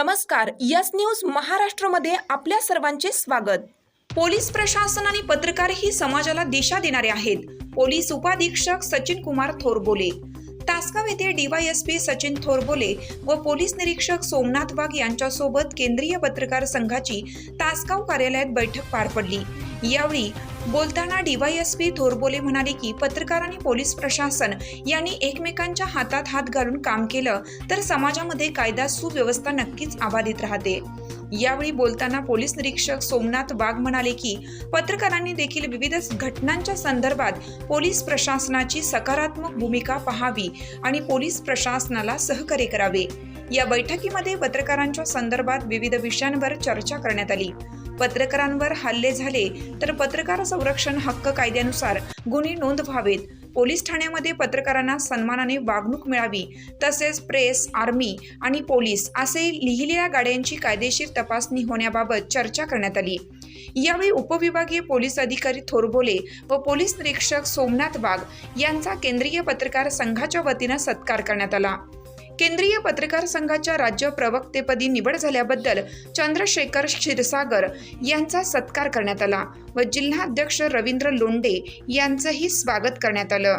नमस्कार yes news महाराष्ट्रमध्ये आपल्या सर्वांचे स्वागत. पोलीस प्रशासन आणि पत्रकार ही समाजाला दिशा देणारे आहेत. पोलीस उपाधीक्षक सचिन कुमार थोरबोले. तासगाव येथे डीवायएसपी सचिन थोरबोले व पोलीस निरीक्षक सोमनाथ वाघ यांच्यासोबत केंद्रीय पत्रकार संघाची तासगाव कार्यालयात बैठक पार पडली. यावेळी बोलताना डीवायएसपी थोरबोले म्हणाले की पत्रकार आणि पोलीस प्रशासन यांनी एकमेकांच्या हातात हात घालून काम केलं तर समाजामध्ये कायदा सुव्यवस्था नक्कीच अबाधित राहते. यावेळी बोलताना पोलीस निरीक्षक सोमनाथ वाघ म्हणाले की पत्रकारांनी देखील विविध घटनांच्या संदर्भात पोलीस प्रशासनाची सकारात्मक भूमिका पाहावी आणि पोलीस प्रशासनाला सहकार्य करावे. या बैठकीमध्ये पत्रकारांच्या संदर्भात विविध विषयांवर चर्चा करण्यात आली. पत्रकारांवर हल्ले झाले तर पत्रकार संरक्षण हक्क कायद्यानुसार गुन्हे नोंद व्हावेत. पोलीस ठाण्यामध्ये पत्रकारांना सन्मानाने वागणूक मिळावी तसेच प्रेस आर्मी आणि पोलीस असे लिहिलेल्या गाड्यांची कायदेशीर तपासणी होण्याबाबत चर्चा करण्यात आली. यावेळी उपविभागीय पोलीस अधिकारी थोरबोले व पोलीस निरीक्षक सोमनाथ वाघ यांचा केंद्रीय पत्रकार संघाच्या वतीनं सत्कार करण्यात आला. केंद्रीय पत्रकार संघाच्या राज्य प्रवक्तेपदी निवड झाल्याबद्दल चंद्रशेखर क्षीरसागर यांचा सत्कार करण्यात आला व जिल्हाध्यक्ष रवींद्र लोंडे यांचंही स्वागत करण्यात आलं.